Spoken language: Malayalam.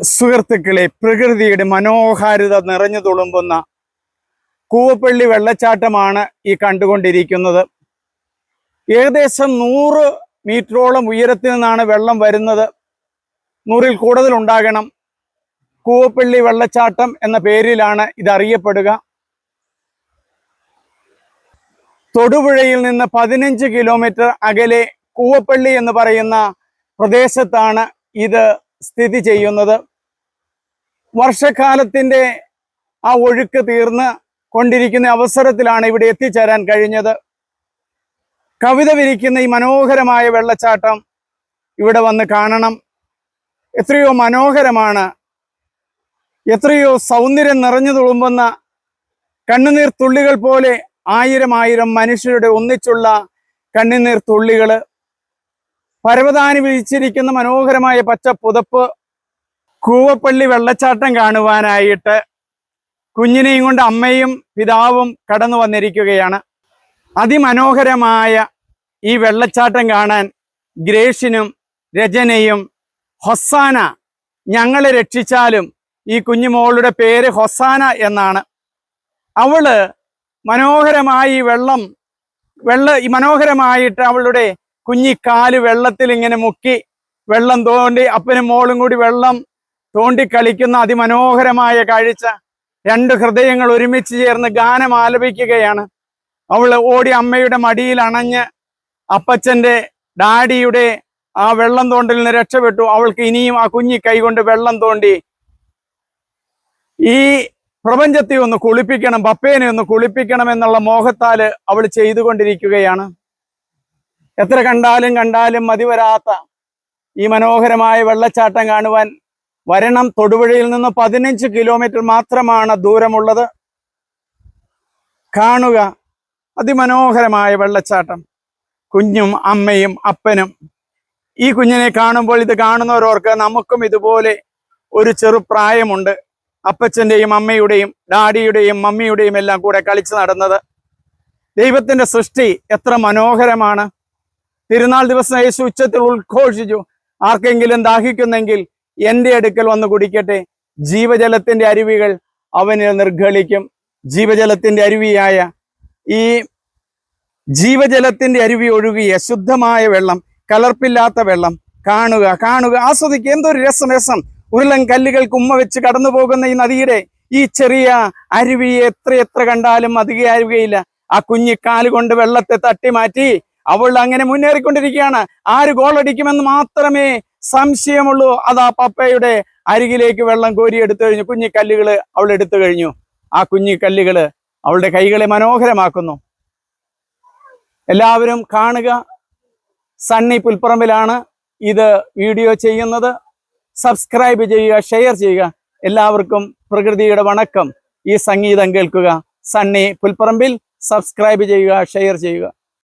സുഹൃത്തുക്കളെ പ്രകൃതിയുടെ മനോഹാരിത നിറഞ്ഞു തുളുമ്പുന്ന കൂവപ്പള്ളി വെള്ളച്ചാട്ടമാണ് ഈ കണ്ടുകൊണ്ടിരിക്കുന്നത്. ഏകദേശം നൂറ് മീറ്ററോളം ഉയരത്തിൽ നിന്നാണ് വെള്ളം വരുന്നത്. നൂറിൽ കൂടുതൽ ഉണ്ടാകണം. കൂവപ്പള്ളി വെള്ളച്ചാട്ടം എന്ന പേരിലാണ് ഇതറിയപ്പെടുക. തൊടുപുഴയിൽ നിന്ന് പതിനഞ്ച് കിലോമീറ്റർ അകലെ കൂവപ്പള്ളി എന്ന് പറയുന്ന പ്രദേശത്താണ് ഇത് സ്ഥിതി ചെയ്യുന്നത് വർഷക്കാലത്തിന്റെ ആ ഒഴുക്ക് തീർന്ന് കൊണ്ടിരിക്കുന്ന അവസരത്തിലാണ് ഇവിടെ എത്തിച്ചേരാൻ കഴിഞ്ഞത്. കവിത വിരിക്കുന്ന ഈ മനോഹരമായ വെള്ളച്ചാട്ടം ഇവിടെ വന്ന് കാണണം. എത്രയോ മനോഹരമാണ്. എത്രയോ സൗന്ദര്യം നിറഞ്ഞു തുളുമ്പുന്ന കണ്ണുനീർ തുള്ളികൾ പോലെ ആയിരം ആയിരം മനുഷ്യരുടെ ഒന്നിച്ചുള്ള കണ്ണുനീർ തുള്ളികൾ പരവതാനി വിരിച്ചിരിക്കുന്ന മനോഹരമായ പച്ച പുതപ്പ് കൂവപ്പള്ളി വെള്ളച്ചാട്ടം കാണുവാനായിട്ട് കുഞ്ഞിനെയും കൊണ്ട് അമ്മയും പിതാവും കടന്നു വന്നിരിക്കുകയാണ്. അതിമനോഹരമായ ഈ വെള്ളച്ചാട്ടം കാണാൻ ഗ്രേഷിനും രചനയും ഹൊസാന ഞങ്ങളെ രക്ഷിച്ചാലും ഈ കുഞ്ഞുമോളുടെ പേര് ഹൊസാന എന്നാണ്. അവൾ മനോഹരമായി വെള്ളം വെള്ള മനോഹരമായിട്ട് അവളുടെ കുഞ്ഞിക്കാൽ വെള്ളത്തിൽ ഇങ്ങനെ മുക്കി വെള്ളം തോണ്ടി അപ്പനും മോളും കൂടി വെള്ളം തോണ്ടി കളിക്കുന്ന അതിമനോഹരമായ കാഴ്ച. രണ്ട് ഹൃദയങ്ങൾ ഒരുമിച്ച് ചേർന്ന് ഗാനം ആലപിക്കുകയാണ്. അവൾ ഓടി അമ്മയുടെ മടിയിൽ അണഞ്ഞ് അപ്പച്ചന്റെ ഡാഡിയുടെ ആ വെള്ളം തോണ്ടിൽ നിന്ന് രക്ഷപ്പെട്ടു. അവൾക്ക് ഇനിയും ആ കുഞ്ഞി കൈകൊണ്ട് വെള്ളം തോണ്ടി ഈ പ്രപഞ്ചത്തെ ഒന്ന് കുളിപ്പിക്കണം പപ്പേനെ ഒന്ന് കുളിപ്പിക്കണം എന്നുള്ള മോഹത്താൽ അവൾ ചെയ്തുകൊണ്ടിരിക്കുകയാണ്. എത്ര കണ്ടാലും കണ്ടാലും മതി വരാത്ത ഈ മനോഹരമായ വെള്ളച്ചാട്ടം കാണുവാൻ വരണം. തൊടുപുഴയിൽ നിന്ന് പതിനഞ്ച് കിലോമീറ്റർ മാത്രമാണ് ദൂരമുള്ളത്. കാണുക. അതിമനോഹരമായ വെള്ളച്ചാട്ടം. കുഞ്ഞും അമ്മയും അപ്പനും. ഈ കുഞ്ഞിനെ കാണുമ്പോൾ ഇത് കാണുന്നവരോർക്ക് നമുക്കും ഇതുപോലെ ഒരു ചെറുപ്രായമുണ്ട് അപ്പച്ചന്റെയും അമ്മയുടെയും ഡാഡിയുടെയും മമ്മിയുടെയും എല്ലാം കൂടെ കളിച്ചു നടന്നത്. ദൈവത്തിന്റെ സൃഷ്ടി എത്ര മനോഹരമാണ്. തിരുനാൾ ദിവസം യേശു ഉച്ചത്തിൽ ഉദ്ഘോഷിച്ചു. ആർക്കെങ്കിലും ദാഹിക്കുന്നെങ്കിൽ എന്റെ അടുക്കൽ വന്ന് കുടിക്കട്ടെ. ജീവജലത്തിന്റെ അരുവികൾ അവനിൽ നിർഗളിക്കും ജീവജലത്തിന്റെ അരുവിയായ ഈ ജീവജലത്തിന്റെ അരുവി ഒഴുകിയ ശുദ്ധമായ വെള്ളം കലർപ്പില്ലാത്ത വെള്ളം കാണുക കാണുക. ആസ്വദിക്കുക. എന്തൊരു രസം രസം. ഉരുളൻ കല്ലുകൾക്ക് ഉമ്മ വെച്ച് കടന്നു പോകുന്ന ഈ നദിയുടെ ഈ ചെറിയ അരുവിയെ എത്ര എത്ര കണ്ടാലും അധികമാവുകയില്ല ആ കുഞ്ഞിക്കാൽ കൊണ്ട് വെള്ളത്തെ തട്ടി മാറ്റി അവൾ അങ്ങനെ മുന്നേറിക്കൊണ്ടിരിക്കുകയാണ്. ആര് ഗോൾ അടിക്കുമെന്ന് മാത്രമേ സംശയമുള്ളൂ. അതാ പപ്പയുടെ അരികിലേക്ക് വെള്ളം കോരി എടുത്തു കഴിഞ്ഞു. കുഞ്ഞിക്കല്ലുകൾ അവൾ എടുത്തു കഴിഞ്ഞു. ആ കുഞ്ഞിക്കല്ലുകൾ അവളുടെ കൈകളെ മനോഹരമാക്കുന്നു. എല്ലാവരും കാണുക. സണ്ണി പുൽപ്പറമ്പിലാണ് ഇത് വീഡിയോ ചെയ്യുന്നത്. സബ്സ്ക്രൈബ് ചെയ്യുക ഷെയർ ചെയ്യുക. എല്ലാവർക്കും പ്രകൃതിയുടെ വണക്കം. ഈ സംഗീതം കേൾക്കുക. സണ്ണി പുൽപ്പറമ്പിൽ സബ്സ്ക്രൈബ് ചെയ്യുക ഷെയർ ചെയ്യുക.